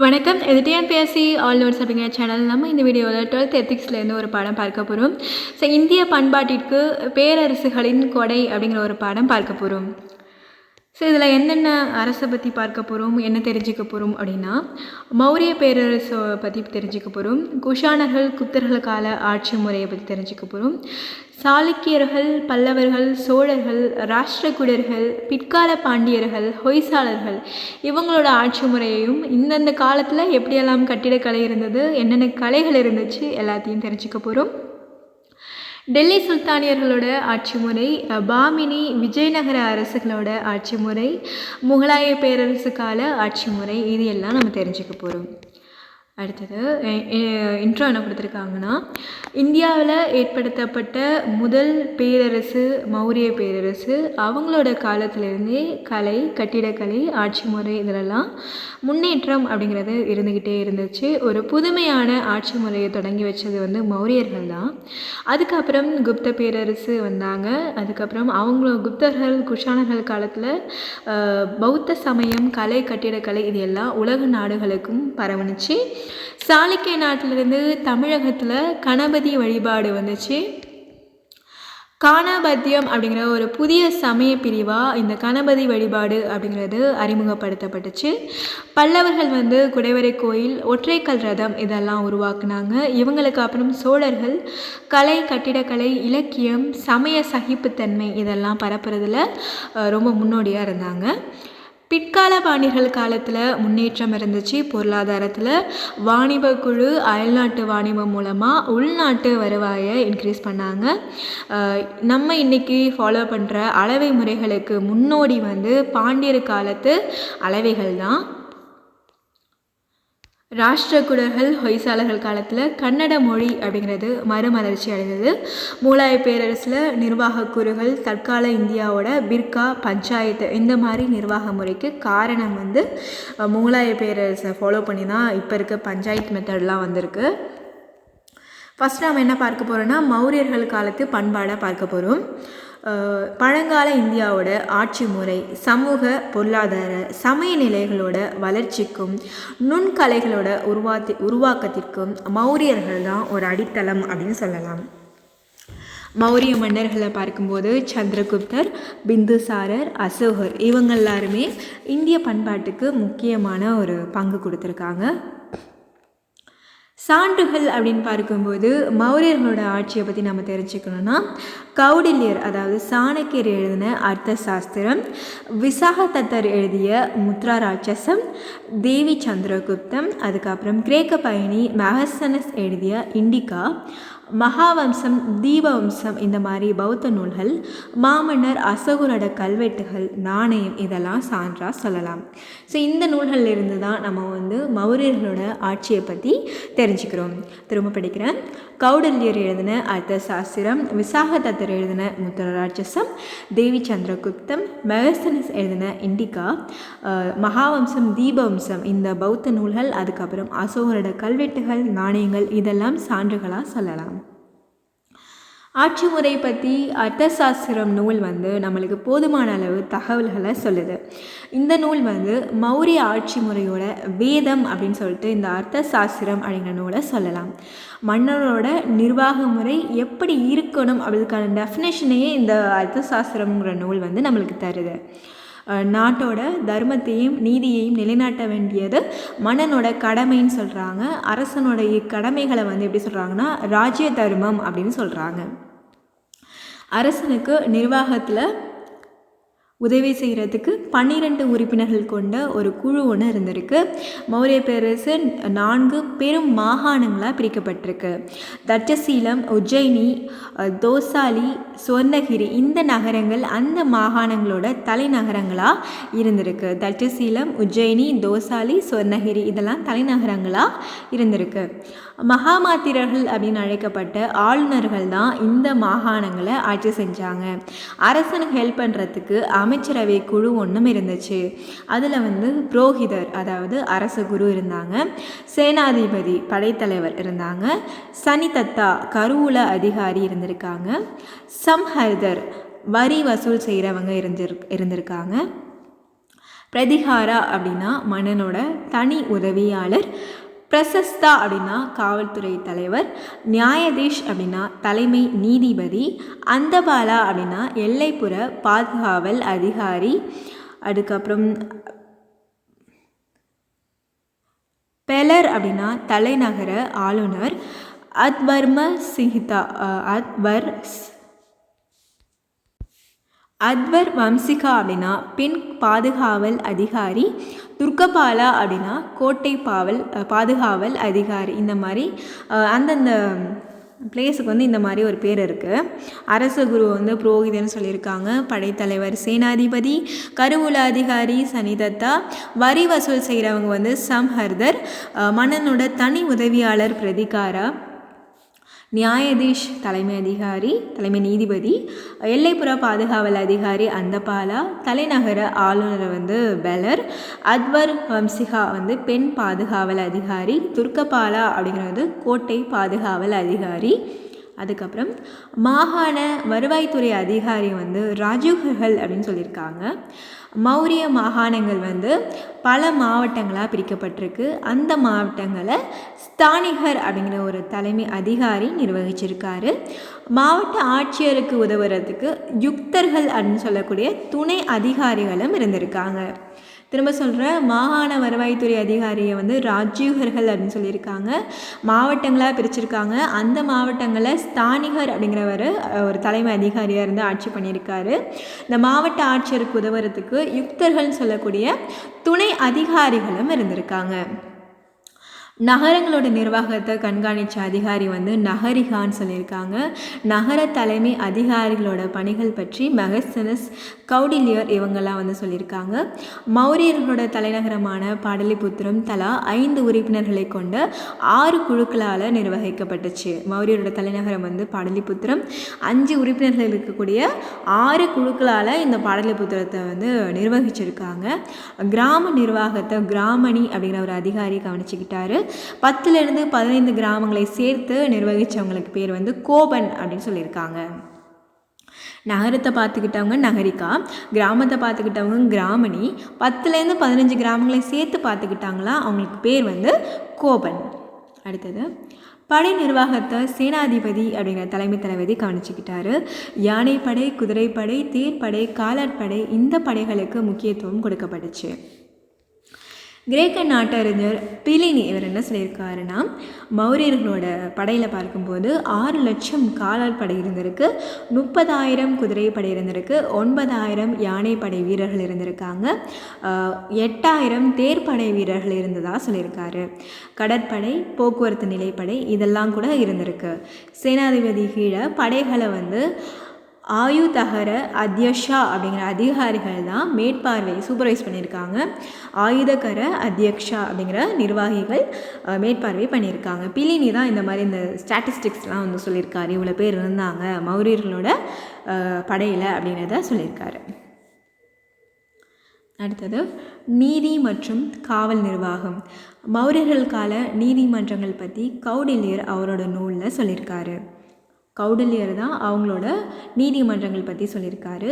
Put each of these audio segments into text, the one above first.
வணக்கம். இது TNPSC all notes அப்படிங்கிற சேனல். நம்ம இந்த வீடியோவில் டுவெல்த் எத்திக்ஸ்லேருந்து ஒரு பாடம் பார்க்க போகிறோம் ஸோ இந்திய பண்பாட்டிற்கு பேரரசுகளின் கொடை அப்படிங்கிற ஒரு பாடம் பார்க்க போகிறோம் ஸோ இதில் என்னென்ன அரசை பற்றி பார்க்க போகிறோம் என்ன தெரிஞ்சுக்க போகிறோம் அப்படின்னா மௌரிய பேரரசை பற்றி தெரிஞ்சுக்க போகிறோம் குஷானர்கள் குப்தர்கள் கால ஆட்சி முறையை பற்றி தெரிஞ்சுக்க போகிறோம் சாளுக்கியர்கள் பல்லவர்கள் சோழர்கள் ராஷ்டிரகூடர்கள் பிற்கால பாண்டியர்கள் ஹொய்சாளர்கள் இவங்களோட ஆட்சி முறையையும் இந்தந்த காலத்தில் எப்படியெல்லாம் கட்டிடக்கலை இருந்தது என்னென்ன கலைகள் இருந்துச்சு எல்லாத்தையும் தெரிஞ்சுக்க போகிறோம் டெல்லி சுல்தானியர்களோட ஆட்சி முறை பாமினி விஜயநகர அரசுகளோட ஆட்சி முறை முகலாய பேரரசு கால ஆட்சி முறை இது எல்லாம் நம்ம தெரிஞ்சுக்க போகிறோம் அடுத்தது இன்ட்ரோ என்ன கொடுத்துருக்காங்கன்னா இந்தியாவில் ஏற்படுத்தப்பட்ட முதல் பேரரசு மௌரிய பேரரசு அவங்களோட காலத்திலேருந்தே கலை கட்டிடக்கலை ஆட்சி முறை இதிலெல்லாம் முன்னேற்றம் அப்படிங்கிறது இருந்துக்கிட்டே இருந்துச்சு. ஒரு புதுமையான ஆட்சி முறையை தொடங்கி வச்சது வந்து மௌரியர்கள் தான். அதுக்கப்புறம் குப்த பேரரசு வந்தாங்க. அதுக்கப்புறம் அவங்களும் குப்தர்கள் குஷானர்கள் காலத்தில் பௌத்த சமயம் கலை கட்டிடக்கலை இது எல்லாம் உலக நாடுகளுக்கும் பரவணுச்சு சாளுக்கிய நாட்டிலிருந்து தமிழகத்தில் கணபதி வழிபாடு வந்துச்சு. காணபத்தியம் அப்படிங்கிற ஒரு புதிய சமய பிரிவாக இந்த கணபதி வழிபாடு அப்படிங்கிறது அறிமுகப்படுத்தப்பட்டுச்சு. பல்லவர்கள் வந்து குடைவரை கோயில் ஒற்றைக்கல் ரதம் இதெல்லாம் உருவாக்குனாங்க. இவங்களுக்கு அப்புறம் சோழர்கள் கலை கட்டிடக்கலை இலக்கியம் சமய சகிப்புத்தன்மை இதெல்லாம் பரப்புறதுல ரொம்ப முன்னோடியாக இருந்தாங்க. பிற்கால பாண்டியர்கள் காலத்தில் முன்னேற்றம் இருந்துச்சு. பொருளாதாரத்தில் வாணிப குழு அயல்நாட்டு வாணிபம் மூலமாக உள்நாட்டு வருவாயை இன்க்ரீஸ் பண்ணாங்க. நம்ம இன்றைக்கி ஃபாலோ பண்ணுற அளவை முறைகளுக்கு முன்னோடி வந்து பாண்டியர் காலத்து அளவைகள் தான். ராஷ்டிரகுடர்கள் ஹொய்சாலர்கள் காலத்தில் கன்னட மொழி அப்படிங்கிறது மறுமலர்ச்சி அடைந்தது. மூலாய பேரரசில் நிர்வாக கூறுகள் தற்கால இந்தியாவோட பிர்கா பஞ்சாயத்து இந்த மாதிரி நிர்வாக முறைக்கு காரணம் வந்து மூலாய பேரரசை ஃபாலோ பண்ணி தான் இப்போ இருக்க பஞ்சாயத்து மெத்தட்லாம் வந்திருக்கு. ஃபஸ்ட் நாம் என்ன பார்க்க போகிறோன்னா மௌரியர்கள் காலத்து பண்பாடை பார்க்க போகிறோம் பழங்கால இந்தியாவோட ஆட்சி முறை சமூக பொருளாதார சமய நிலைகளோட வளர்ச்சிக்கும் நுண்கலைகளோட உருவாத்தி உருவாக்கத்திற்கும் மௌரியர்கள் தான் ஒரு அடித்தளம் அப்படின்னு சொல்லலாம். மௌரிய மன்னர்களை பார்க்கும்போது சந்திரகுப்தர் பிந்துசாரர் அசோகர் இவங்க எல்லாருமே இந்திய பண்பாட்டுக்கு முக்கியமான ஒரு பங்கு கொடுத்துருக்காங்க. சான்றுகள் அப்படின்னு பார்க்கும்போது மௌரியர்களோட ஆட்சியை பற்றி நம்ம தெரிஞ்சுக்கணுன்னா கௌடில்யர் அதாவது சாணக்கியர் எழுதின அர்த்த சாஸ்திரம் விசாகதத்தர் எழுதிய முத்ரா ராட்சசம் தேவி சந்திரகுப்தம் அதுக்கப்புறம் கிரேக்க பயணி மெஹசனஸ் எழுதிய இண்டிகா மகாவம்சம் தீபவம்சம் இந்த மாதிரி பௌத்த நூல்கள் மாமன்னர் அசகுரோட கல்வெட்டுகள் நாணயம் இதெல்லாம் சான்றாக சொல்லலாம். ஸோ இந்த நூல்கள்லேருந்து தான் நம்ம வந்து மௌரியர்களோட ஆட்சியை பற்றி தெரிஞ்சுக்கிறோம். திரும்ப படிக்கிறேன். கௌடல்யர் எழுதின அர்த்த சாஸ்திரம் விசாகதத்தர் எழுதின முத்திரராட்சசம் தேவி சந்திரகுப்தம் மெகஸ்தனஸ் எழுதின இண்டிகா மகாவம்சம் தீபவம்சம் இந்த பௌத்த நூல்கள் அதுக்கப்புறம் அசோகரோட கல்வெட்டுகள் நாணயங்கள் இதெல்லாம் சான்றுகளாக சொல்லலாம். ஆட்சி முறை பற்றி அர்த்தசாஸ்திரம் நூல் வந்து நம்மளுக்கு போதுமான அளவு தகவல்களை சொல்லுது. இந்த நூல் வந்து மௌரிய ஆட்சி முறையோட வேதம் அப்படின்னு சொல்லிட்டு இந்த அர்த்தசாஸ்திரம் அப்படிங்கிற நூலை சொல்லலாம். மன்னரோட நிர்வாக முறை எப்படி இருக்கணும் அப்படிக்கான டெஃபினேஷனையே இந்த அர்த்தசாஸ்திரம்ங்கிற நூல் வந்து நம்மளுக்கு தருது. நாட்டோட தர்மத்தையும் நீதியையும் நிலைநாட்ட வேண்டியது மன்னனோட கடமைன்னு சொல்கிறாங்க அரசனோட கடமைகளை வந்து எப்படி சொல்கிறாங்கன்னா ராஜ்ய தர்மம் அப்படின்னு சொல்கிறாங்க அரசனுக்கு நிர்வாகத்தில் உதவி செய்கிறதுக்கு பன்னிரெண்டு உறுப்பினர்கள் கொண்ட ஒரு குழு ஒன்று இருந்திருக்கு. மௌரிய பேரரசு நான்கு பெரும் மாகாணங்களாக பிரிக்கப்பட்டிருக்கு. தட்சசீலம் உஜ்ஜயினி தோசாலி சொர்ணகிரி இந்த நகரங்கள் அந்த மாகாணங்களோட தலைநகரங்களாக இருந்திருக்கு. தட்சசீலம் உஜ்ஜயினி தோசாலி சொர்ணகிரி இதெல்லாம் தலைநகரங்களாக இருந்திருக்கு. மகாமாத்திரர்கள் அப்படின்னு அழைக்கப்பட்ட ஆளுநர்கள் தான் இந்த மாகாணங்களை ஆட்சி செஞ்சாங்க. அரசனுக்கு ஹெல்ப் பண்ணுறதுக்கு அமைச்சரவை குழு ஒன்றும் இருந்துச்சு. அதில் வந்து புரோஹிதர் அதாவது அரச குரு இருந்தாங்க. சேனாதிபதி படைத்தலைவர் இருந்தாங்க. சனிதத்தா கருவூல அதிகாரி இருந்திருக்காங்க. சம்ஹர்தர் வரி வசூல் செய்கிறவங்க இருந்திரு இருந்திருக்காங்க. பிரதிகாரா அப்படின்னா மன்னனோட தனி உதவியாளர். பிரசஸ்தா அப்படின்னா காவல்துறை தலைவர் நியாயதீஷ் அப்படின்னா தலைமை நீதிபதி அந்தபாலா அப்படின்னா எல்லைப்புற பாதுகாவல் அதிகாரி அதுக்கப்புறம் பெலர் அப்படின்னா தலைநகர ஆளுநர் அத்வர்ம சிஹிதா அத்வர் அத்வர் வம்சிகா அப்படின்னா பெண் பாதுகாவல் அதிகாரி துர்கபாலா அப்படின்னா கோட்டை பாவல் பாதுகாவல் அதிகாரி. இந்த மாதிரி அந்தந்த பிளேஸுக்கு வந்து இந்த மாதிரி ஒரு பேர் இருக்குது அரச குரு வந்து புரோகிதன் சொல்லியிருக்காங்க. படைத்தலைவர் சேனாதிபதி கருவூல அதிகாரி சனிதத்தா வரி வசூல் செய்கிறவங்க வந்து சம்ஹர்தர் மன்னனோட தனி உதவியாளர் பிரதிகாரா நியாயதீஷ் தலைமை அதிகாரி தலைமை நீதிபதி எல்லைப்புற பாதுகாவல் அதிகாரி அந்தபாலா தலைநகர ஆளுநர் வந்து பெலர் அத்வர் வம்சிகா வந்து பெண் பாதுகாவல் அதிகாரி துர்கபாலா அப்படிங்கிறது கோட்டை பாதுகாவல் அதிகாரி. அதுக்கப்புறம் மாகாண வருவாய்த்துறை அதிகாரி வந்து ராஜுகர்கள் அப்படின்னு சொல்லியிருக்காங்க. மௌரிய மாகாணங்கள் வந்து பல மாவட்டங்களாக பிரிக்கப்பட்டிருக்கு. அந்த மாவட்டங்களை ஸ்தானிகர் அப்படிங்கிற ஒரு தலைமை அதிகாரி நிர்வகிச்சிருக்காரு. மாவட்ட ஆட்சியருக்கு உதவுறதுக்கு யுக்தர்கள் அப்படின்னு சொல்லக்கூடிய துணை அதிகாரிகளும் இருந்திருக்காங்க. திரும்ப சொல்கிறேன் மாகாண வருவாய்த்துறை அதிகாரியை வந்து ராஜீவர்கள் அப்படின்னு சொல்லியிருக்காங்க. மாவட்டங்களாக பிரிச்சிருக்காங்க. அந்த மாவட்டங்களில் ஸ்தானிகர் அப்படிங்கிறவர் ஒரு தலைமை அதிகாரியாக இருந்து ஆட்சி பண்ணியிருக்காரு. இந்த மாவட்ட ஆட்சியருக்கு உதவுறதுக்கு யுக்தர்கள்னு சொல்லக்கூடிய துணை அதிகாரிகளும் இருந்திருக்காங்க. நகரங்களோட நிர்வாகத்தை கண்காணித்த அதிகாரி வந்து நகரிகான்னு சொல்லியிருக்காங்க. நகர தலைமை அதிகாரிகளோட பணிகள் பற்றி மெகஸ்தனஸ் கௌடிலியர் இவங்கெல்லாம் வந்து சொல்லியிருக்காங்க. மௌரியர்களோட தலைநகரமான பாடலிபுத்திரம் தலா ஐந்து உறுப்பினர்களை கொண்ட ஆறு குழுக்களால் நிர்வகிக்கப்பட்டுச்சு. மௌரியரோட தலைநகரம் வந்து பாடலிபுத்திரம். அஞ்சு உறுப்பினர்கள் இருக்கக்கூடிய ஆறு குழுக்களால் இந்த பாடலிபுத்திரத்தை வந்து நிர்வகிச்சிருக்காங்க. கிராம நிர்வாகத்தை கிராமணி அப்படிங்கிற ஒரு அதிகாரி கவனிச்சுக்கிட்டாரு. பத்துலேருந்து பதினைந்து கிராமங்களை சேர்த்து நிர்வகித்தவங்களுக்கு பேர் வந்து கோபன் அப்படின்னு சொல்லியிருக்காங்க. நகரத்தை பார்த்துக்கிட்டவங்க நகரிக்கா கிராமத்தை பார்த்துக்கிட்டவங்க கிராமணி பத்துலேருந்து பதினஞ்சு கிராமங்களை சேர்த்து பார்த்துக்கிட்டாங்களா அவங்களுக்கு பேர் வந்து கோபன். அடுத்தது படை நிர்வாகத்தை சேனாதிபதி அப்படிங்கிற தலைமை தளபதி கவனிச்சுக்கிட்டாரு. யானைப்படை குதிரைப்படை தேர்ப்படை காலாட்படை இந்த படைகளுக்கு முக்கியத்துவம் கொடுக்கப்பட்டுச்சு. கிரேக்க நாட்டறிஞர் பிலினி இவர் என்ன சொல்லியிருக்காருன்னா மௌரியர்களோட படையில் பார்க்கும்போது ஆறு லட்சம் காலால் படை இருந்திருக்கு முப்பதாயிரம் குதிரைப்படை இருந்திருக்கு ஒன்பதாயிரம் யானை படை வீரர்கள் இருந்திருக்காங்க எட்டாயிரம் தேர்ப்படை வீரர்கள் இருந்ததாக சொல்லியிருக்காரு. கடற்படை போக்குவரத்து நிலைப்படை இதெல்லாம் கூட இருந்திருக்கு. சேனாதிபதி கீழே படைகளை வந்து ஆயுதகர அத்தியக்ஷா அப்படிங்கிற அதிகாரிகள் தான் மேற்பார்வை சூப்பர்வைஸ் பண்ணியிருக்காங்க. ஆயுதகர அத்தியக்ஷா அப்படிங்கிற நிர்வாகிகள் மேற்பார்வை பண்ணியிருக்காங்க. பிலினி தான் இந்த மாதிரி இந்த ஸ்டாட்டிஸ்டிக்ஸ்லாம் வந்து சொல்லியிருக்காரு. இவ்வளோ பேர் இருந்தாங்க. மௌரியர்களோட படையில் அப்படிங்கிறத சொல்லியிருக்காரு. அடுத்தது நீதி மற்றும் காவல் நிர்வாகம். மௌரியர்கள் கால நீதிமன்றங்கள் பற்றி கௌடில்யர் அவரோட நூலில் சொல்லியிருக்காரு. கௌடல்யர் தான் அவங்களோட நீதிமன்றங்கள் பற்றி சொல்லியிருக்காரு.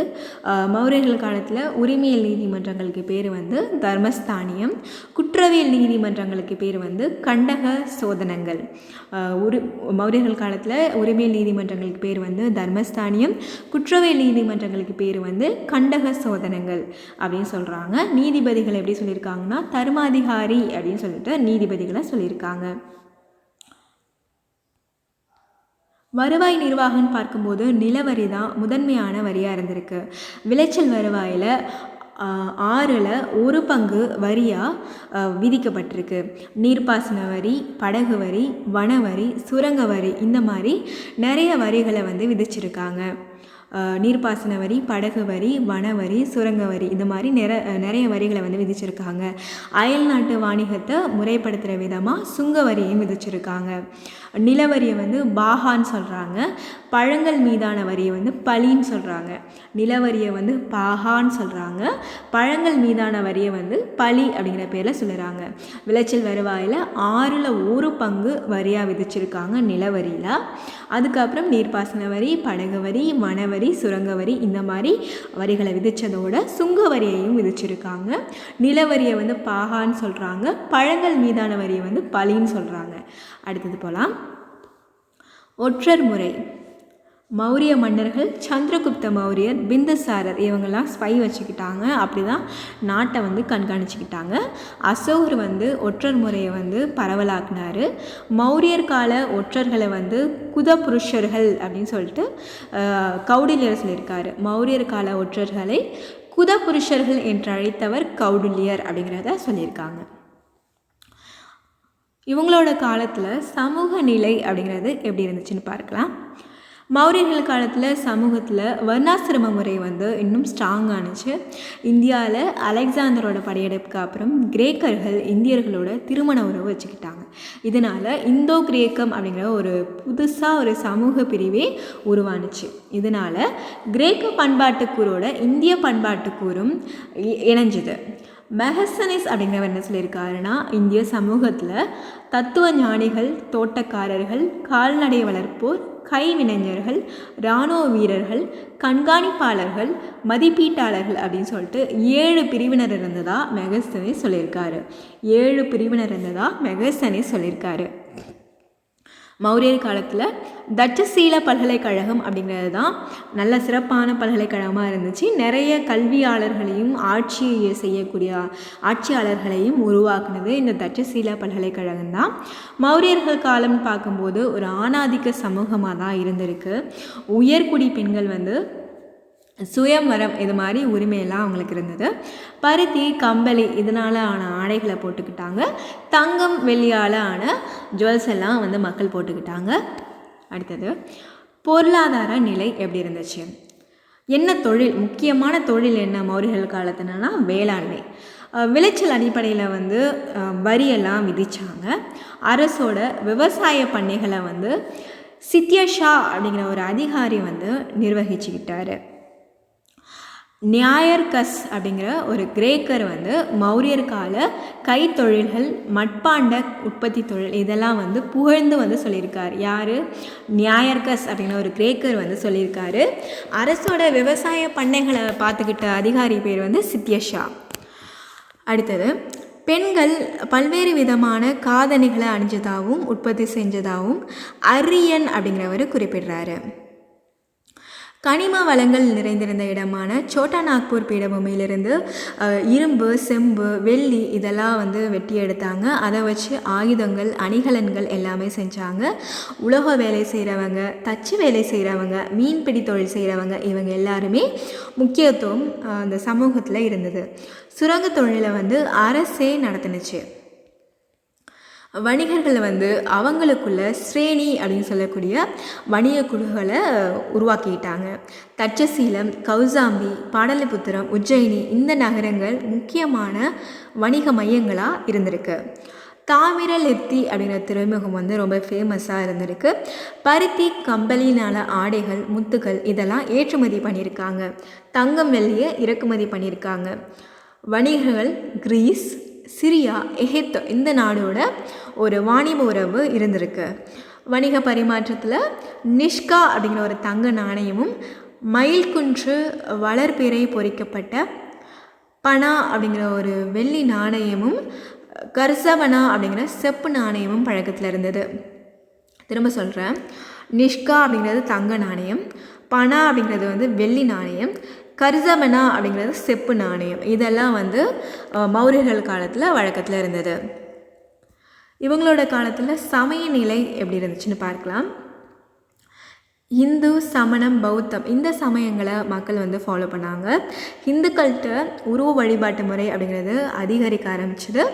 மௌரியர்கள் காலத்தில் உரிமையல் நீதிமன்றங்களுக்கு பேர் வந்து தர்மஸ்தானியம் குற்றவியல் நீதிமன்றங்களுக்கு பேர் வந்து கண்டக சோதனங்கள். உரு மௌரியர்கள் காலத்தில் உரிமையல் நீதிமன்றங்களுக்கு பேர் வந்து தர்மஸ்தானியம் குற்றவியல் நீதிமன்றங்களுக்கு பேர் வந்து கண்டக சோதனங்கள் அப்படின்னு சொல்கிறாங்க நீதிபதிகள் எப்படி சொல்லியிருக்காங்கன்னா தர்மாதிகாரி அப்படின்னு சொல்லிட்டு நீதிபதிகளை சொல்லியிருக்காங்க. வருவாய் நிர்வாகம்னு பார்க்கும்போது நிலவரி தான் முதன்மையான வரியாக இருந்திருக்கு. விளைச்சல் வருவாயில் ஆறில் ஒரு பங்கு வரியாக விதிக்கப்பட்டிருக்கு. நீர்ப்பாசன வரி படகு வரி வன வரி சுரங்க வரி இந்த மாதிரி நிறைய வரிகளை வந்து விதிச்சிருக்காங்க. நீர்ப்பாசன வரி படகு வரி வன வரி சுரங்க வரி இந்த மாதிரி நிற நிறைய வரிகளை வந்து விதிச்சிருக்காங்க. அயல் நாட்டு வாணிகத்தை முறைப்படுத்துகிற விதமாக சுங்க வரியையும் விதிச்சிருக்காங்க. நிலவரியை வந்து பாகான்னு சொல்கிறாங்க பழங்கள் மீதான வரியை வந்து பலின்னு சொல்கிறாங்க நிலவரியை வந்து பாகான்னு சொல்கிறாங்க பழங்கள் மீதான வரியை வந்து பலி அப்படிங்கிற பேரில் சொல்லுறாங்க. விளைச்சல் வருவாயில் ஆறில் ஒரு பங்கு வரியாக விதிச்சிருக்காங்க நிலவரியில். அதுக்கப்புறம் நீர்ப்பாசன வரி படகு வரி வனவரி வரி சுரங்க வரி இந்த மாதிரி வரிகளை விதித்ததோட சுங்க வரியையும் விதிச்சிருக்காங்க. நிலவரியை வந்து பாகான்னு சொல்கிறாங்க பழங்கள் மீதான வரியை வந்து பலின்னு சொல்கிறாங்க அடுத்தது போகலாம் ஒற்றர் முறை. மௌரிய மன்னர்கள் சந்திரகுப்த மௌரியர் பிந்துசாரர் இவங்கெல்லாம் ஸ்பை வச்சுக்கிட்டாங்க. அப்படி தான் நாட்டை வந்து கண்காணிச்சுக்கிட்டாங்க. அசோகர் வந்து ஒற்றர் முறையை வந்து பரவலாக்குனார். மௌரியர் கால ஒற்றர்களை வந்து குதபுருஷர்கள் அப்படின்னு சொல்லிட்டு அஹ், கௌடில்யர் சொல்லியிருக்காரு மௌரியர் கால ஒற்றர்களை குதபுருஷர்கள் என்று அழைத்தவர் கௌடில்யர் அப்படிங்கிறத சொல்லியிருக்காங்க. இவங்களோட காலத்தில் சமூக நிலை அப்படிங்கிறது எப்படி இருந்துச்சுன்னு பார்க்கலாம். மௌரியர்கள் காலத்தில் சமூகத்தில் வர்ணாசிரம முறை வந்து இன்னும் ஸ்ட்ராங் ஆனுச்சு. இந்தியாவில் அலெக்சாந்தரோட படையெடுப்புக்கு அப்புறம் கிரேக்கர்கள் இந்தியர்களோட திருமண உறவு வச்சுக்கிட்டாங்க. இதனால் இந்தோ கிரேக்கம் அப்படிங்கிற ஒரு புதுசாக ஒரு சமூக பிரிவே உருவானுச்சு. இதனால் கிரேக்க பண்பாட்டுக்கூறோட இந்திய பண்பாட்டுக்கூறும் இ- இணைஞ்சுது. மெஹசனிஸ் அப்படிங்கிறவர் என்ன சொல்லியிருக்காருன்னா இந்திய சமூகத்தில் தத்துவ ஞானிகள் தோட்டக்காரர்கள் கால்நடை வளர்ப்போர் கைவினைஞர்கள் இராணுவ வீரர்கள் கண்காணிப்பாளர்கள் மதிப்பீட்டாளர்கள் அப்படின்னு சொல்லிட்டு ஏழு பிரிவினர் இருந்ததா மெகஸ்தனிஸ் சொல்லியிருக்காரு. ஏழு பிரிவினர் இருந்ததா மெகஸ்தனிஸ் சொல்லியிருக்காரு. மௌரியர் காலத்தில் தட்சசீல பல்கலைக்கழகம் அப்படிங்கிறது தான் நல்ல சிறப்பான பல்கலைக்கழகமாக இருந்துச்சு. நிறைய கல்வியாளர்களையும் ஆட்சி செய்யக்கூடிய ஆட்சியாளர்களையும் உருவாக்குனது இந்த தட்சசீல பல்கலைக்கழகம் தான் மௌரியர்கள் காலம்னு பார்க்கும்போது ஒரு ஆணாதிக்க சமூகமாக தான் இருந்திருக்கு. உயர்குடி பெண்கள் வந்து சுயம்வரம் இது மாதிரி உரிமையெல்லாம் அவங்களுக்கு இருந்தது. பருத்தி கம்பளி இதனால் ஆன ஆடைகளை போட்டுக்கிட்டாங்க. தங்கம் வெள்ளியால் ஆன ஜுவல்ஸ் எல்லாம் வந்து மக்கள் போட்டுக்கிட்டாங்க. அடுத்தது பொருளாதார நிலை எப்படி இருந்துச்சு? என்ன தொழில்? முக்கியமான தொழில் என்ன மௌரியர்கள் காலத்துலனா வேளாண்மை. விளைச்சல் அடிப்படையில் வந்து வரியெல்லாம் விதிச்சாங்க. அரசோட விவசாய பண்ணைகளை வந்து சித்யஷா அப்படிங்கிற ஒரு அதிகாரி வந்து நிர்வகிச்சுக்கிட்டாரு. நியாயர்கஸ் அப்படிங்கிற ஒரு கிரேக்கர் வந்து மௌரியர் கால கைத்தொழில்கள் மட்பாண்ட உற்பத்தி தொழில் இதெல்லாம் வந்து புகழ்ந்து வந்து சொல்லியிருக்கார். யார்? நியாயர்கஸ் அப்படிங்கிற ஒரு கிரேக்கர் வந்து சொல்லியிருக்காரு. அரசோட விவசாய பண்ணைகளை பார்த்துக்கிட்ட அதிகாரி பேர் வந்து சித்யஷா. அடுத்தது பெண்கள் பல்வேறு விதமான காதணிகளை அணிஞ்சதாகவும் உற்பத்தி செஞ்சதாகவும் அரியன் அப்படிங்கிறவர் குறிப்பிடுறாரு. கனிம வளங்கள் நிறைந்திருந்த இடமான சோட்டா நாக்பூர் பீடபூமியிலிருந்து இரும்பு செம்பு வெள்ளி இதெல்லாம் வந்து வெட்டி எடுத்தாங்க. அதை வச்சு ஆயுதங்கள் அணிகலன்கள் எல்லாமே செஞ்சாங்க. உலக வேலை செய்கிறவங்க தச்சு வேலை செய்கிறவங்க மீன்பிடி தொழில் செய்கிறவங்க இவங்க எல்லாருமே முக்கியத்துவம் அந்த சமூகத்தில் இருந்தது. சுரங்க தொழிலை வந்து அரசே நடத்துனுச்சு. வணிகர்கள் வந்து அவங்களுக்குள்ள ஸ்ரேணி அப்படின்னு சொல்லக்கூடிய வணிக குழுக்களை உருவாக்கிட்டாங்க. தட்சசீலம் கௌசாம்பி பாடலிபுத்திரம் உஜ்ஜயினி இந்த நகரங்கள் முக்கியமான வணிக மையங்களாக இருந்திருக்கு. தாமிரலிப்தி அப்படிங்கிற துறைமுகம் வந்து ரொம்ப ஃபேமஸாக இருந்திருக்கு. பருத்தி கம்பளினால ஆடைகள் முத்துகள் இதெல்லாம் ஏற்றுமதி பண்ணியிருக்காங்க. தங்கம் வெள்ளியை இறக்குமதி பண்ணியிருக்காங்க. வணிகர்கள் கிரீஸ் சிரியா எகிப்து இந்த நாடோட ஒரு வாணிப உறவு இருந்திருக்கு. வணிக பரிமாற்றத்தில் நிஷ்கா அப்படிங்கிற ஒரு தங்க நாணயமும் மயில்குன்று வளர்பிறை பொறிக்கப்பட்ட பனா அப்படிங்கிற ஒரு வெள்ளி நாணயமும் கர்சவனா அப்படிங்கிற செப்பு நாணயமும் பழக்கத்தில் இருந்தது. திரும்ப சொல்கிறேன் நிஷ்கா அப்படிங்கிறது தங்க நாணயம் பனா அப்படிங்கிறது வந்து வெள்ளி நாணயம் கரிசமனா அப்படிங்கிறது செப்பு நாணயம். இதெல்லாம் வந்து மௌரியர்கள் காலத்தில் வழக்கத்தில் இருந்தது. இவங்களோட காலத்தில் சமய நிலை எப்படி இருந்துச்சுன்னு பார்க்கலாம். இந்து சமணம் பௌத்தம் இந்த சமயங்களை மக்கள் வந்து ஃபாலோ பண்ணாங்க. இந்துக்கள்கிட்ட உருவ வழிபாட்டு முறை அப்படிங்கிறது அதிகரிக்க ஆரம்பிச்சது.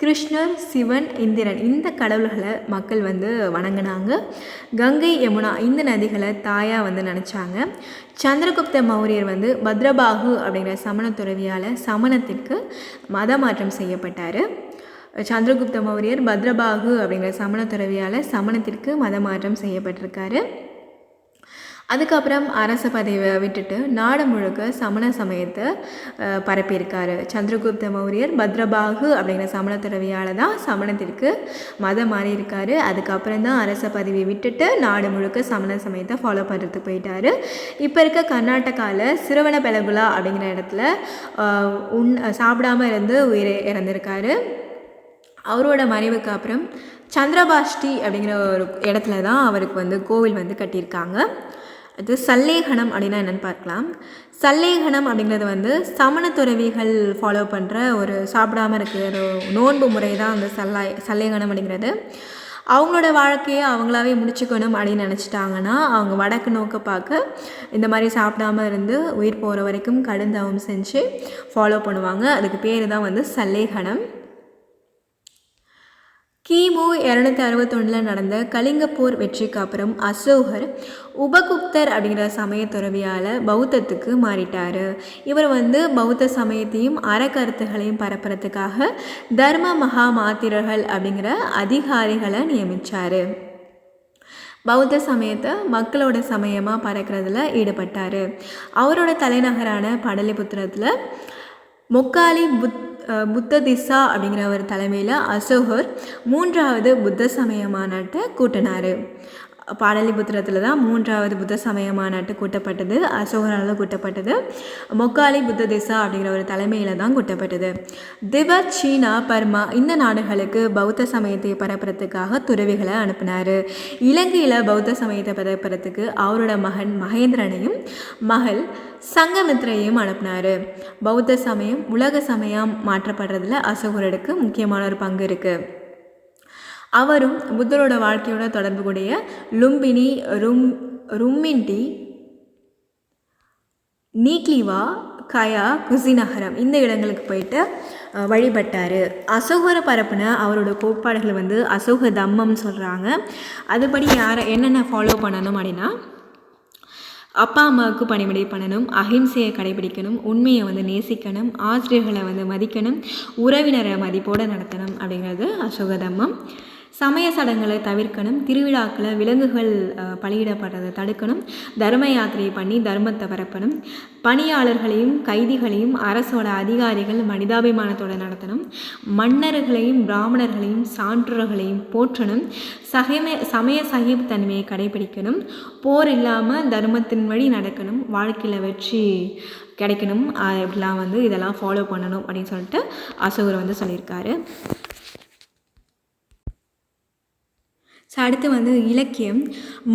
கிருஷ்ணர் சிவன் இந்திரன் இந்த கடவுள்களை மக்கள் வந்து வணங்கினாங்க. கங்கை யமுனா இந்த நதிகளை தாயாக வந்து நினச்சாங்க. சந்திரகுப்த மௌரியர் வந்து பத்ரபாகு அப்படிங்கிற சமண துறவியால் சமணத்திற்கு மத மாற்றம் செய்யப்பட்டார். சந்திரகுப்த மௌரியர் பத்ரபாகு அப்படிங்கிற சமண துறவியால் சமணத்திற்கு மத மாற்றம் செய்யப்பட்டிருக்காரு. அதுக்கப்புறம் அரச பதவியை விட்டுட்டு நாடு முழுக்க சமண சமயத்தை பரப்பியிருக்காரு. சந்திரகுப்த மௌரியர் பத்ரபாகு அப்படிங்கிற சமண துறவியால் தான் சமணத்திற்கு மதம் மாறி இருக்காரு அதுக்கப்புறம் தான் அரச பதவியை விட்டுட்டு நாடு முழுக்க சமண சமயத்தை ஃபாலோ பண்ணுறதுக்கு போயிட்டார். இப்போ இருக்க கர்நாடகாவில் சிறுவன பெலகுலா அப்படிங்கிற இடத்துல உண் சாப்பிடாம இருந்து உயிரை இறந்திருக்காரு. அவரோட மறைவுக்கு அப்புறம் சந்திரபாஷ்டி அப்படிங்கிற ஒரு இடத்துல தான் அவருக்கு வந்து கோவில் வந்து கட்டியிருக்காங்க. அது சல்லேகனம் அப்படின்னா என்னென்னு பார்க்கலாம். சல்லேகனம் அப்படிங்கிறது வந்து சமண துறவிகள் ஃபாலோ பண்ணுற ஒரு சாப்பிடாம இருக்கிற ஒரு நோன்பு முறை தான் அந்த சல்லாய் சல்லேகணம் அப்படிங்கிறது. அவங்களோட வாழ்க்கையை அவங்களாவே முடிச்சுக்கணும் அப்படின்னு நினச்சிட்டாங்கன்னா அவங்க வடக்கு நோக்க பார்க்க இந்த மாதிரி சாப்பிடாம இருந்து உயிர் போகிற வரைக்கும் கடுந்தவம் செஞ்சு ஃபாலோ பண்ணுவாங்க. அதுக்கு பேர் தான் வந்து சல்லேகனம். கிமு இரநூத்தி அறுபத்தொன்னில் நடந்த கலிங்கப்போர் வெற்றிக்கு அப்புறம் அசோகர் உபகுப்தர் அப்படிங்கிற சமய துறவியால் பௌத்தத்துக்கு மாறிட்டார். இவர் வந்து பௌத்த சமயத்தையும் அறக்கருத்துகளையும் பரப்புறதுக்காக தர்ம மகா மாத்திரர்கள் அப்படிங்கிற அதிகாரிகளை நியமித்தார் பௌத்த சமயத்தை மக்களோட சமயமாக பறக்கிறதுல ஈடுபட்டார். அவரோட தலைநகரான படலிபுத்திரத்தில் மொக்காலி புத் புத்த திசா அப்படிங்கிற ஒரு தலைமையில் அசோகர் மூன்றாவது புத்த சமய மாநாட்டை கூட்டினார். பாடலிபுத்திரத்தில் தான் மூன்றாவது புத்த சமய மாநாட்டு கூட்டப்பட்டது. அசோகரால் கூட்டப்பட்டது. மொக்காலி புத்த திசா அப்படிங்கிற ஒரு தலைமையில் தான் கூட்டப்பட்டது. திபெத் சீனா பர்மா இந்த நாடுகளுக்கு பௌத்த சமயத்தை பரப்புறதுக்காக துறவிகளை அனுப்பினார். இலங்கையில் பௌத்த சமயத்தை பரப்புறதுக்கு அவரோட மகன் மகேந்திரனையும் மகள் சங்கமித்ரையும் அனுப்பினார். பௌத்த சமயம் உலக சமயம் மாற்றப்படுறதுல அசோகருக்கு முக்கியமான ஒரு பங்கு இருக்குது அவரும் புத்தரோட வாழ்க்கையோட தொடர்புடைய லும்பினி ரும் ரும்மின்டி நீக்லிவா கயா குசிநகரம் இந்த இடங்களுக்கு போயிட்டு வழிபட்டார். அசோகர பரப்புன அவரோட கோட்பாடுகள் வந்து அசோக தம்மம் சொல்கிறாங்க அதுபடி யாரை என்னென்ன ஃபாலோ பண்ணணும் அப்படின்னா அப்பா அம்மாவுக்கு பணிவிடை பண்ணணும் அஹிம்சையை கடைபிடிக்கணும் உண்மையை வந்து நேசிக்கணும் ஆசிரியர்களை வந்து மதிக்கணும் உறவினரை மதிப்போடு நடத்தணும் அப்படிங்கிறது அசோக தம்மம். சமய சடங்குகளை தவிர்க்கணும். திருவிழாக்களை விலங்குகள் பலியிடப்படுறதை தடுக்கணும். தர்ம யாத்திரை பண்ணி தர்மத்தை பரப்பணும். பணியாளர்களையும் கைதிகளையும் அரசோட அதிகாரிகள் மனிதாபிமானத்தோட நடத்தணும். மன்னர்களையும் பிராமணர்களையும் சான்றோர்களையும் போற்றணும். சகம சமய சகிப்புத்தன்மையை கடைபிடிக்கணும். போர் இல்லாமல் தர்மத்தின் வழி நடக்கணும். வாழ்க்கையில் வெற்றி கிடைக்கணும். இப்படிலாம் வந்து இதெல்லாம் ஃபாலோ பண்ணணும் அப்படின்னு சொல்லிட்டு அசோகர் வந்து சொல்லியிருக்காரு. ஸோ அடுத்து வந்து இலக்கியம்.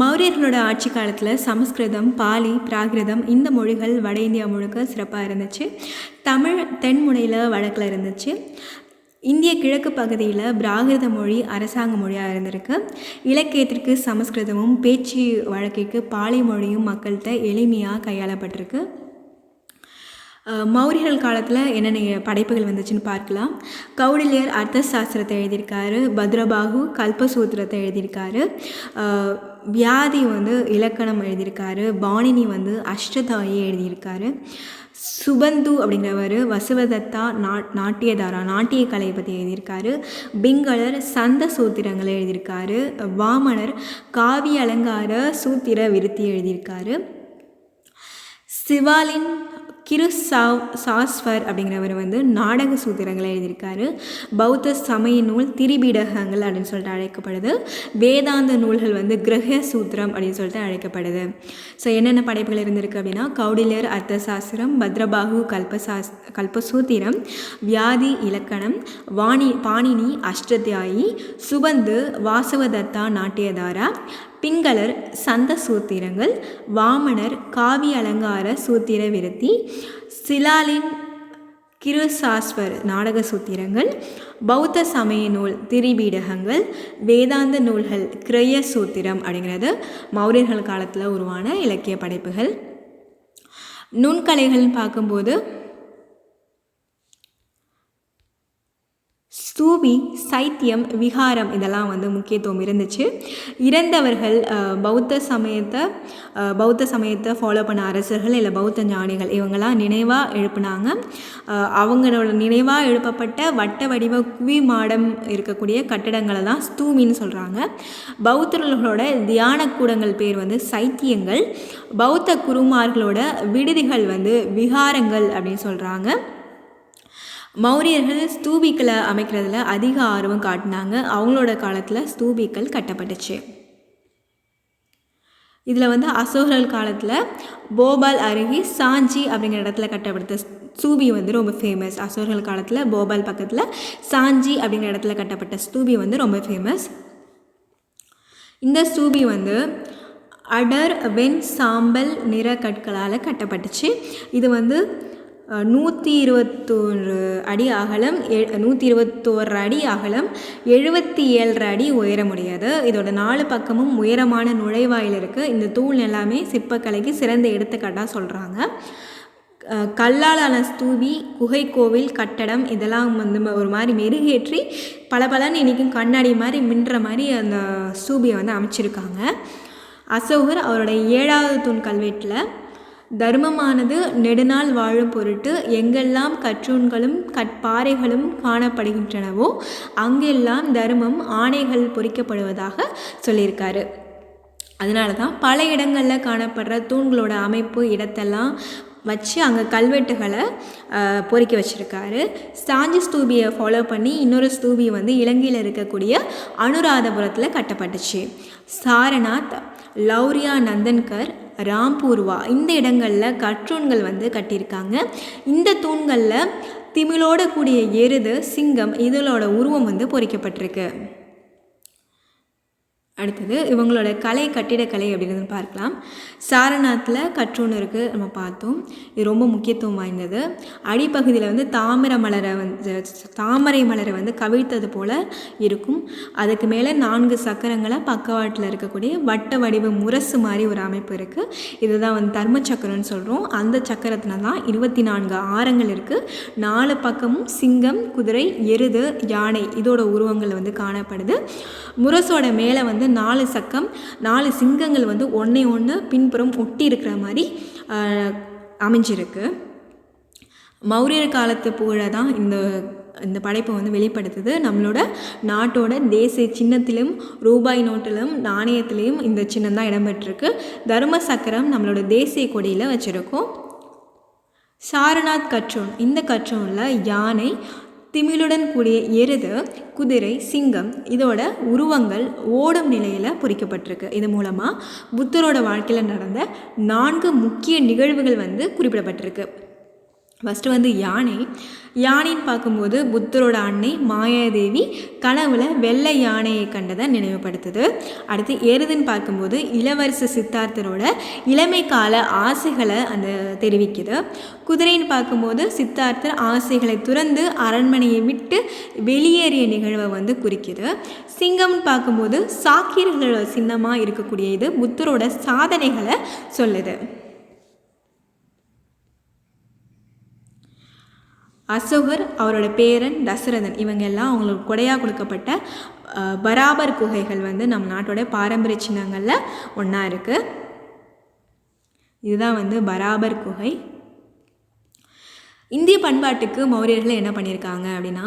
மௌரியர்களோட ஆட்சி காலத்தில் சமஸ்கிருதம் பாலி பிராகிருதம் இந்த மொழிகள் வட இந்தியா முழுக்க சிறப்பாக இருந்துச்சு. தமிழ் தென்முனையில் வழக்கில் இருந்துச்சு. இந்திய கிழக்கு பகுதியில் பிராகிருத மொழி அரசாங்க மொழியாக இருந்திருக்கு. இலக்கியத்திற்கு சமஸ்கிருதமும் பேச்சு வழக்கிற்கு பாலி மொழியும் மக்கள்கிட்ட எளிமையாக கையாளப்பட்டிருக்கு. மௌரியர்கள் காலத்தில் என்னென்ன படைப்புகள் வந்துச்சுன்னு பார்க்கலாம். கௌடில்யர் அர்த்த சாஸ்திரத்தை எழுதியிருக்காரு. பத்ரபாகு கல்பசூத்திரத்தை எழுதியிருக்காரு. வியாதி வந்து இலக்கணம் எழுதியிருக்காரு. பாணினி வந்து அஷ்டதாயி எழுதியிருக்காரு. சுபந்து அப்படிங்கிறவர் வசுவதத்தா நாட் நாட்டியதாரா நாட்டிய கலையை பற்றி எழுதியிருக்காரு. பிங்களர் சந்த சூத்திரங்களை எழுதியிருக்காரு. வாமனர் காவிய அலங்கார சூத்திர விருத்தி எழுதியிருக்காரு. சிவாலின் கிரு சாவ் சாஸ்வர் அப்படிங்கிறவர் வந்து நாடக சூத்திரங்களை எழுதியிருக்காரு. பௌத்த சமய நூல் திரிபீடகங்கள் அப்படின்னு சொல்லிட்டு அழைக்கப்படுது. வேதாந்த நூல்கள் வந்து கிரக சூத்திரம் அப்படின்னு சொல்லிட்டு அழைக்கப்படுது. ஸோ என்னென்ன படைப்புகள் இருந்திருக்கு அப்படின்னா கௌடில்யர் அர்த்தசாஸ்திரம் பத்ரபாகு கல்பசாஸ் கல்பசூத்திரம் வியாதி இலக்கணம் வாணி பாணினி அஷ்டத்தியாயி சுபந்து வாசவதத்தா நாட்டியதாரா பிங்களர் சந்த சூத்திரங்கள் வாமனர் காவி அலங்கார சூத்திர விருத்தி சிலாலின் கிருசாஸ்வர் நாடக சூத்திரங்கள் பௌத்த சமய நூல் திரிபீடகங்கள் வேதாந்த நூல்கள் கிரய சூத்திரம் அப்படிங்கிறது மௌரியர்கள் காலத்தில் உருவான இலக்கிய படைப்புகள். நுண்கலைகள்னு பார்க்கும்போது ஸ்தூபி சைத்தியம் விகாரம் இதெல்லாம் வந்து முக்கியத்துவம் இருந்துச்சு. இறந்தவர்கள் பௌத்த சமயத்தை பௌத்த சமயத்தை ஃபாலோ பண்ண அரசர்கள் இல்லை பௌத்த ஞானிகள் இவங்கெல்லாம் நினைவாக எழுப்புனாங்க. அவங்களோட நினைவாக எழுப்பப்பட்ட வட்ட வடிவ குவி மாடம் இருக்கக்கூடிய கட்டடங்களை தான் ஸ்தூமின்னு சொல்கிறாங்க பௌத்தர்களோட தியான கூடங்கள் பேர் வந்து சைத்தியங்கள். பௌத்த குருமார்களோட விடுதிகள் வந்து விகாரங்கள் அப்படின்னு சொல்கிறாங்க மௌரியர்கள் ஸ்தூபிக்களை அமைக்கிறதுல அதிக ஆர்வம் காட்டினாங்க. அவங்களோட காலத்தில் ஸ்தூபிக்கள் கட்டப்பட்டுச்சு. இதில் வந்து அசோகர்கள் காலத்தில் போபால் அருகே சாஞ்சி அப்படிங்கிற இடத்துல கட்டப்பட்ட ஸ்தூபி வந்து ரொம்ப ஃபேமஸ் அசோகர்கள் காலத்தில் போபால் பக்கத்தில் சாஞ்சி அப்படிங்கிற இடத்துல கட்டப்பட்ட ஸ்தூபி வந்து ரொம்ப ஃபேமஸ் இந்த ஸ்தூபி வந்து அடர் வெண் சாம்பல் நிற கற்களால் கட்டப்பட்டுச்சு. இது வந்து நூற்றி இருபத்தோரு அடி அகலம் எ நூற்றி இருபத்தோரு அடி அகலம் எழுபத்தி ஏழரை அடி உயரமுடையது இதோட நாலு பக்கமும் உயரமான நுழைவாயில் இருக்குது இந்த தூள் எல்லாமே சிற்பக்கலைக்கு சிறந்த எடுத்துக்காட்டாக சொல்கிறாங்க கல்லாலான ஸ்தூபி குகை கோவில் கட்டடம் இதெல்லாம் வந்து ஒரு மாதிரி மெருகேற்றி பளபளன்னு இன்றைக்கும் கண்ணாடி மாதிரி மின்ற மாதிரி அந்த ஸ்தூபியை வந்து அமைச்சிருக்காங்க. அசோகர் அவரோட ஏழாவது தூண் கல்வெட்டில் தர்மமானது நெடுநாள் வாழும் பொருட்டு எங்கெல்லாம் கற்றூண்களும் கற்பாறைகளும் காணப்படுகின்றனவோ அங்கெல்லாம் தர்மம் ஆணைகள் பொறிக்கப்படுவதாக சொல்லியிருக்காரு. அதனால தான் பல இடங்களில் காணப்படுற தூண்களோட அமைப்பு இடத்தெல்லாம் வச்சு அங்கே கல்வெட்டுகளை பொறிக்க வச்சுருக்காரு. சாஞ்சி ஸ்தூபியை ஃபாலோ பண்ணி இன்னொரு ஸ்தூபி வந்து இலங்கையில் இருக்கக்கூடிய அனுராதபுரத்தில் கட்டப்பட்டுச்சு. சாரநாத் லௌரியா நந்தன்கர் ராம்பூர்வா. இந்த இடங்களில் கற்றூண்கள் வந்து கட்டியிருக்காங்க. இந்த தூண்களில் திமிலோட கூடிய எருது சிங்கம் இதழோட உருவம் வந்து பொறிக்கப்பட்டிருக்கு. அடுத்தது இவங்களோட கலை கட்டிடக்கலை அப்படிங்கிறது பார்க்கலாம். சாரநாத்தில் கற்றுன்னு இருக்குது நம்ம பார்த்தோம். இது ரொம்ப முக்கியத்துவம் வாய்ந்தது. அடிப்பகுதியில் வந்து தாமரை மலரை வந்து தாமரை மலரை வந்து கவிழ்த்தது போல் இருக்கும். அதுக்கு மேலே நான்கு சக்கரங்களை பக்கவாட்டில் இருக்கக்கூடிய வட்ட வடிவ முரசு மாதிரி ஒரு அமைப்பு இருக்குது இதுதான் வந்து தர்ம சக்கரம்னு சொல்கிறோம் அந்த சக்கரத்தில் தான் இருபத்தி நான்கு ஆரங்கள் இருக்குது நாலு பக்கமும் சிங்கம் குதிரை எருது யானை இதோட உருவங்கள் வந்து காணப்படுது. முரசோட மேலே வந்து நாலு சக்கம் நாலு சிங்கங்கள் வந்து ஒன்றே ஒன்று பின்புறம் ஒட்டி இருக்கிற மாதிரி அமைஞ்சிருக்கு. மௌரியர் காலத்து புகழை தான் இந்த இந்த படைப்பை வந்து வெளிப்படுத்துது. நம்மளோட நாட்டோட தேசிய சின்னத்திலும் ரூபாய் நோட்டிலும் நாணயத்திலையும் இந்த சின்னம் தான் இடம்பெற்றிருக்கு. தர்ம சக்கரம் நம்மளோட தேசிய கொடியில் வச்சுருக்கோம். சாரநாத் கற்றோன். இந்த கற்றோனில் யானை திமிழுடன் கூடிய எருது குதிரை சிங்கம் இதோட உருவங்கள் ஓடும் நிலையில் பொறிக்கப்பட்டிருக்கு. இது மூலமாக புத்தரோட வாழ்க்கையில் நடந்த நான்கு முக்கிய நிகழ்வுகள் வந்து குறிப்பிடப்பட்டிருக்கு. ஃபஸ்ட்டு வந்து யானை. யானைன்னு பார்க்கும்போது புத்தரோட அன்னை மாயாதேவி கனவுல வெள்ளை யானையை கண்டதை நினைவுபடுத்துது. அடுத்து எருதுன்னு பார்க்கும்போது இளவரச சித்தார்த்தரோட இளமை கால ஆசைகளை அந்த தெரிவிக்குது. குதிரைன்னு பார்க்கும்போது சித்தார்த்தர் ஆசைகளை துறந்து அரண்மனையை விட்டு வெளியேறிய நிகழ்வை வந்து குறிக்குது. சிங்கம்னு பார்க்கும்போது சாக்கியர்களோட சின்னமாக இருக்கக்கூடிய இது புத்தரோட சாதனைகளை சொல்லுது. அசோகர் அவரோட பேரன் தசரதன் இவங்க எல்லாம் அவங்களுக்கு கொடையாக கொடுக்கப்பட்ட பராபர் குகைகள் வந்து நம்ம நாட்டோட பாரம்பரிய சின்னங்களில் ஒன்றா இருக்குது இதுதான் வந்து பராபர் குகை. இந்திய பண்பாட்டுக்கு மௌரியர்கள் என்ன பண்ணியிருக்காங்க அப்படின்னா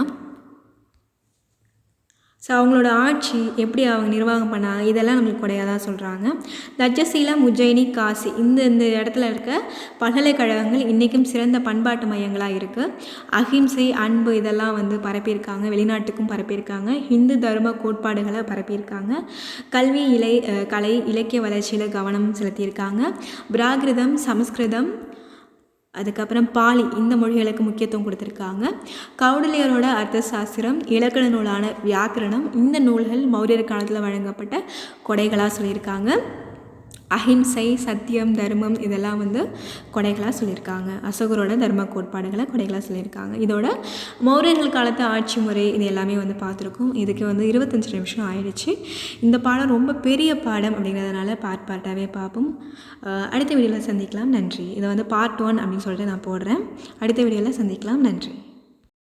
ஸோ அவங்களோட ஆட்சி எப்படி அவங்க நிர்வாகம் பண்ணாங்க இதெல்லாம் நம்மளுக்கு குறையாக தான் சொல்கிறாங்க தட்சசீலம் உஜ்ஜயினி காசி இந்த இந்த இடத்துல இருக்க பல்கலைக்கழகங்கள் இன்றைக்கும் சிறந்த பண்பாட்டு மையங்களாக இருக்குது அஹிம்சை அன்பு இதெல்லாம் வந்து பரப்பியிருக்காங்க வெளிநாட்டுக்கும் பரப்பியிருக்காங்க. ஹிந்து தர்ம கோட்பாடுகளை பரப்பியிருக்காங்க. கல்வி இலை கலை இலக்கிய வளர்ச்சியில் கவனம் செலுத்தியிருக்காங்க. பிராகிருதம் சமஸ்கிருதம் அதுக்கப்புறம் பாலி இந்த மொழிகளுக்கு முக்கியத்துவம் கொடுத்துருக்காங்க. கவுடலியரோட அர்த்த சாஸ்திரம் இலக்கண நூலான வியாக்கரணம் இந்த நூல்கள் மௌரியர் காலத்தில் வழங்கப்பட்ட கொடைகளாக சொல்லியிருக்காங்க. அஹிம்சை சத்தியம் தர்மம் இதெல்லாம் வந்து கொடைகளாக சொல்லியிருக்காங்க. அசோகரோட தர்ம கோட்பாடுகளை கொடைகளாக சொல்லியிருக்காங்க. இதோட மௌரியர்கள் காலத்து ஆட்சி முறை இது எல்லாமே வந்து பார்த்துருக்கோம். இதுக்கு வந்து இருபத்தஞ்சி நிமிஷம் ஆயிடுச்சு. இந்த பாடம் ரொம்ப பெரிய பாடம் அப்படிங்கிறதுனால பார்ட் பார்ட்டாகவே பார்ப்போம். அடுத்த வீடியோவில் சந்திக்கலாம். நன்றி. இதை வந்து பார்ட் ஒன் அப்படின்னு சொல்லிட்டு நான் போடுறேன். அடுத்த வீடியோவில் சந்திக்கலாம். நன்றி.